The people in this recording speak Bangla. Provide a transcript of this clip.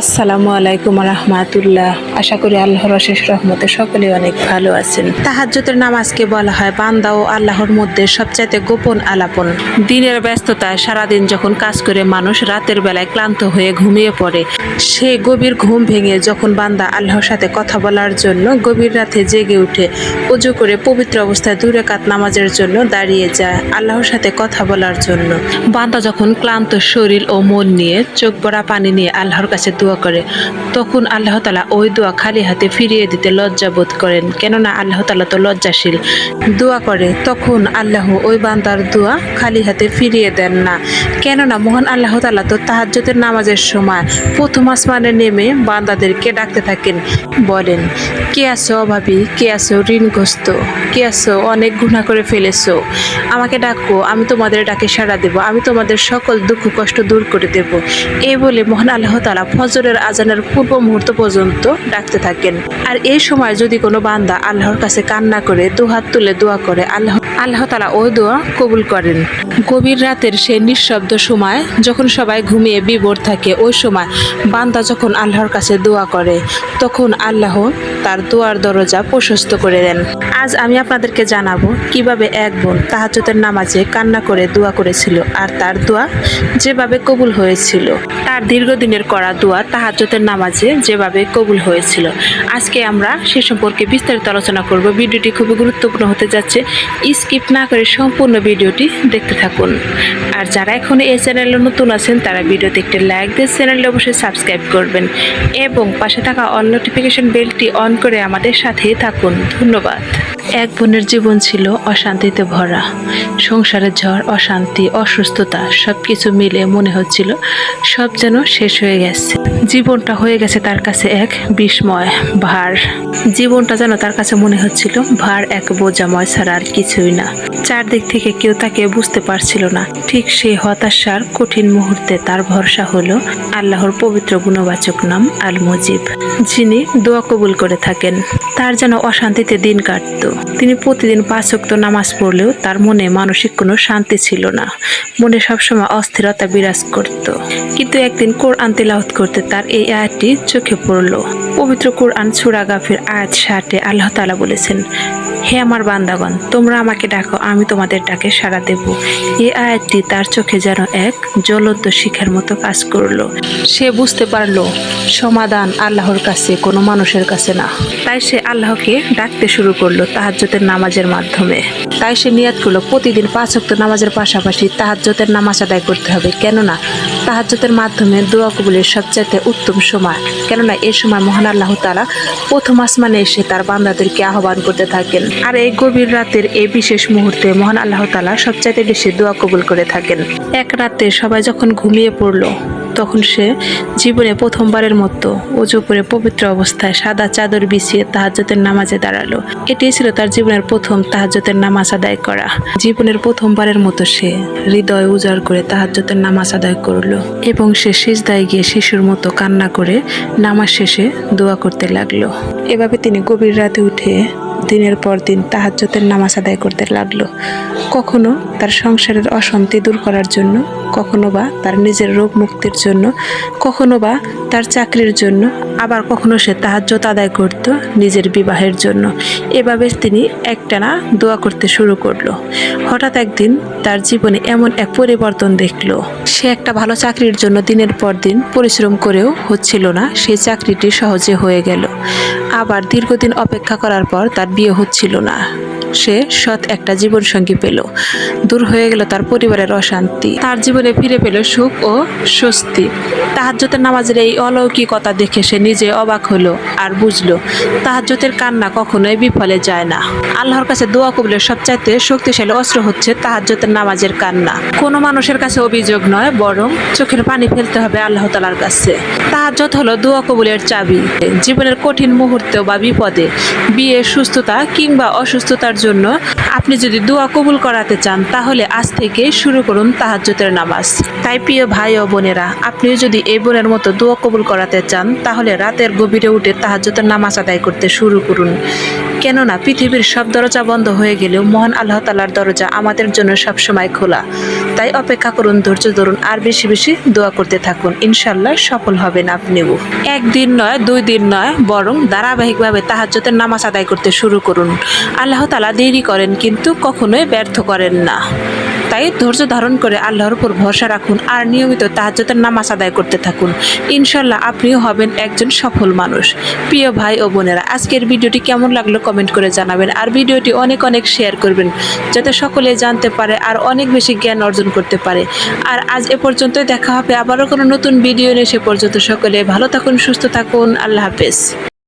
আসসালামু আলাইকুম রহমাতুল্লাহ। আশা করি আল্লাহর অশেষ রহমতে সকলে অনেক ভালো আছেন। তাহাজ্জুদের নামাজকে বলা হয় বান্দা ও আল্লাহর মধ্যে সবচাইতে গোপন আলাপন। দিনের ব্যস্ততায় সারাদিন যখন কাজ করে মানুষ রাতের বেলায় ক্লান্ত হয়ে ঘুমিয়ে পড়ে, সে গভীর ঘুম ভেঙে যখন বান্দা আল্লাহর সাথে কথা বলার জন্য গভীর রাতে জেগে উঠে উজু করে পবিত্র অবস্থায় দূরে কাত নামাজের জন্য দাঁড়িয়ে যায় আল্লাহর সাথে কথা বলার জন্য। বান্দা যখন ক্লান্ত শরীর ও মন নিয়ে চোখ ভরা পানি নিয়ে আল্লাহর কাছে দোয়া করে। তখন আল্লাহ তালা ওই দোয়া খালি হাতে ফিরিয়ে দিতে লজ্জা বোধ করেন, কেননা আল্লাহ তালা তো লজ্জাশীল। দোয়া করে, তখন আল্লাহ ওই বান্দার দোয়া খালি হাতে ফিরিয়ে দেন না। কেননা মহান আল্লাহ তালা তো তাহাজ্জতের নামাজের সময় প্রথম আসমানে নেমে বান্দাদেরকে ডাকতে থাকেন, বলেন, কে আছো অভাবী? কে আছো ঋণগ্রস্ত? কে আছো অনেক গুণা করে ফেলেছো? আমাকে ডাকো, আমি তোমাদের ডাকে সাড়া দেব, আমি তোমাদের সকল দুঃখ কষ্ট দূর করে দেব। এই বলে মহান আল্লাহ তালা ফজরের আজানের পূর্ব মুহূর্ত পর্যন্ত ডাকতে থাকেন। আর এই সময় যদি কোনো বান্দা আল্লাহর কাছে কান্না করে, দুহাত তুলে দোয়া করে, আল্লাহ আল্লাহ তালা ওই দোয়া কবুল করেন। গভীর রাতের সেই নিঃশব্দ সময় যখন সবাই ঘুমিয়ে বিভোর থাকে, ওই সময় বান্দা যখন আল্লাহর কাছে দোয়া করে, তখন আল্লাহ তার দোয়ার দরজা প্রশস্ত করে দেন। আজ আমি আপনাদেরকে জানাব কীভাবে এক বোন তাহাজ্জুদের নামাজে কান্না করে দোয়া করেছিল, আর তার দোয়া যেভাবে কবুল হয়েছিল, তার দীর্ঘদিনের করা দোয়া তাহাজ্জুদের নামাজে যেভাবে কবুল হয়েছিল। আজকে আমরা সে সম্পর্কে বিস্তারিত আলোচনা করব। ভিডিওটি খুবই গুরুত্বপূর্ণ হতে যাচ্ছে। স্কিপ না করে সম্পূর্ণ ভিডিওটি দেখতে থাকুন। আর যারা এখন এই চ্যানেলে নতুন আছেন, তারা ভিডিওতে একটি লাইক দিয়ে চ্যানেলটি অবশ্যই সাবস্ক্রাইব করবেন এবং পাশে থাকা অল নোটিফিকেশন বেলটি অন করে আমাদের সাথেই থাকুন। ধন্যবাদ। এক বোনের জীবন ছিল অশান্তিতে ভরা। সংসারের ঝড়, অশান্তি, অসুস্থতা সব কিছু মিলে মনে হচ্ছিল সব যেন শেষ হয়ে গেছে। জীবনটা হয়ে গেছে তার কাছে এক বিস্ময়, ভার। জীবনটা যেন তার কাছে মনে হচ্ছিল ভার এক বোঝাময় ছাড়া আর কিছুই না। চারদিক থেকে কেউ তাকে বুঝতে পারছিল না। ঠিক সেই হতাশার কঠিন মুহূর্তে তার ভরসা হলো আল্লাহর পবিত্র গুণবাচক নাম আল মুজিব যিনি দোয়া কবুল করে থাকেন। তার যেন অশান্তিতে দিন কাটতো। তিনি প্রতিদিন পাঁচ ওয়াক্ত নামাজ পড়লেও তার মনে মানসিক কোনো শান্তি ছিল না। মনে সবসময় অস্থিরতা বিরাজ করত। কিন্তু একদিন কোরআন তেলাওয়াত করতে তার এই আয়াতটি চোখে পড়ল। পবিত্র কোরআন সুরা গাফির আয়াত ষাটে আল্লাহ তালা বলেছেন, হে আমার বান্দাগণ, তোমরা আমাকে ডাকো, আমি তোমাদের ডাকে সাড়া দেব। এই আয়াতটি তার চোখে যেন এক জ্বলন্ত শিখার মতো কাজ করল। সে বুঝতে পারল, সমাধান আল্লাহর কাছে, কোনো মানুষের কাছে না। তাই সে আল্লাহকে ডাকতে শুরু করল তাহাজ্জতের নামাজের মাধ্যমে। তাই সে নিয়াত করল, প্রতিদিন পাঁচ ওয়াক্ত নামাজের পাশাপাশি তাহাজ্জতের নামাজ আদায় করতে হবে। কেননা তাহাজ্জতের মাধ্যমে দোয়া কবুলের সবচাইতে উত্তম সময়। কেননা এ সময় মহান আল্লাহ তালা প্রথম আসমানে এসে তার বান্দাদেরকে আহ্বান করতে থাকেন। আর এই গভীর রাতের এই বিশেষ মুহূর্তে মহান আল্লাহ তালা সবচাইতে বেশি দোয়া কবুল করে থাকেন। এক রাতে সবাই যখন ঘুমিয়ে পড়ল তখন সে জীবনে প্রথমবারের মতো উজু করে পবিত্র অবস্থায় সাদা চাদর বিছিয়ে তাহাজ্জতের নামাজে দাঁড়াল। এটাই ছিল তার জীবনের প্রথম তাহাজ্জতের নামাজ আদায় করা। জীবনের প্রথমবারের মতো সে হৃদয় উজাড় করে তাহাজ্জতের নামাজ আদায় করল এবং সে সিজদায় গিয়ে শিশুর মতো কান্না করে নামাজ শেষে দোয়া করতে লাগল। এভাবে তিনি গভীর রাতে উঠে দিনের পর দিন তাহাজ্জতের নামাজ আদায় করতে লাগল। কখনো তার সংসারের অশান্তি দূর করার জন্য কখনো বা তার নিজের রোগ মুক্তির জন্য, কখনো বা তার চাকরির জন্য, আবার কখনো সে তাহাজ্জত আদায় করত নিজের বিবাহের জন্য। এভাবে তিনি একটানা দোয়া করতে শুরু করল। হঠাৎ একদিন তার জীবনে এমন এক পরিবর্তন দেখল। সে একটা ভালো চাকরির জন্য দিনের পর দিন পরিশ্রম করেও হচ্ছিল না সেই চাকরিটি সহজে হয়ে গেল। আবার দীর্ঘদিন অপেক্ষা করার পর তার বিয়ে হচ্ছিল না। সে সৎ একটা জীবনসঙ্গী পেল। দূর হয়ে গেল তার পরিবারের অশান্তি। তার জীবনে ফিরে পেল সুখ ও স্বস্তি। তাহাজ্জতের নামাজের এই অলৌকিকতা দেখে সে নিজে অবাক হলো আর বুঝলো তাহাজ্জতের কান্না কখনোই বিফলে যায় না। আল্লাহর কাছে দোয়া কবুলের সবচাইতে শক্তিশালী অস্ত্র হচ্ছে তাহাজ্জতের নামাজের কান্না। কোনো মানুষের কাছে অভিযোগ নয়, বরং চোখের পানি ফেলতে হবে আল্লাহ তালার কাছে। তাহাজ্জত হলো দোয়া কবুলের চাবি। জীবনের কঠিন মুহূর্তেও বা বিপদে, বিয়ে, সুস্থতা কিংবা অসুস্থতার জন্য আপনি যদি দোয়া কবুল করাতে চান, তাহলে আজ থেকে শুরু করুন তাহাজ্জুদের নামাজ। তাই প্রিয় ভাই ও বোনেরা, আপনিও যদি এই বোনের মতো দোয়া কবুল করাতে চান, তাহলে রাতের গভীরে উঠে তাহাজ্জুদের নামাজ আদায় করতে শুরু করুন। কেননা পৃথিবীর সব দরজা বন্ধ হয়ে গেলেও মহান আল্লাহ তালার দরজা আমাদের জন্য সবসময় খোলা। তাই অপেক্ষা করুন, ধৈর্য ধরুন, আর বেশি বেশি দোয়া করতে থাকুন। ইনশাল্লাহ সফল হবেন আপনিও। একদিন নয়, দুই দিন নয়, বরং ধারাবাহিকভাবে তাহাজ্জতের নামাজ আদায় করতে শুরু করুন। আল্লাহ তালা দেরি করেন কিন্তু কখনোই ব্যর্থ করেন না। তাই ধৈর্য ধারণ করে আল্লাহর উপর ভরসা রাখুন আর নিয়মিত তাহাজ্জতের নামাজ আদায় করতে থাকুন। ইনশাল্লাহ আপনিও হবেন একজন সফল মানুষ। প্রিয় ভাই ও বোনেরা, আজকের ভিডিওটি কেমন লাগল কমেন্ট করে জানাবেন আর ভিডিওটি অনেক অনেক শেয়ার করবেন যাতে সকলে জানতে পারে আর অনেক বেশি জ্ঞান অর্জন করতে পারে। আর আজ এ পর্যন্তই দেখা হবে আবারও কোনো নতুন ভিডিও নিয়ে। সে পর্যন্ত সকলে ভালো থাকুন, সুস্থ থাকুন। আল্লাহ হাফেজ।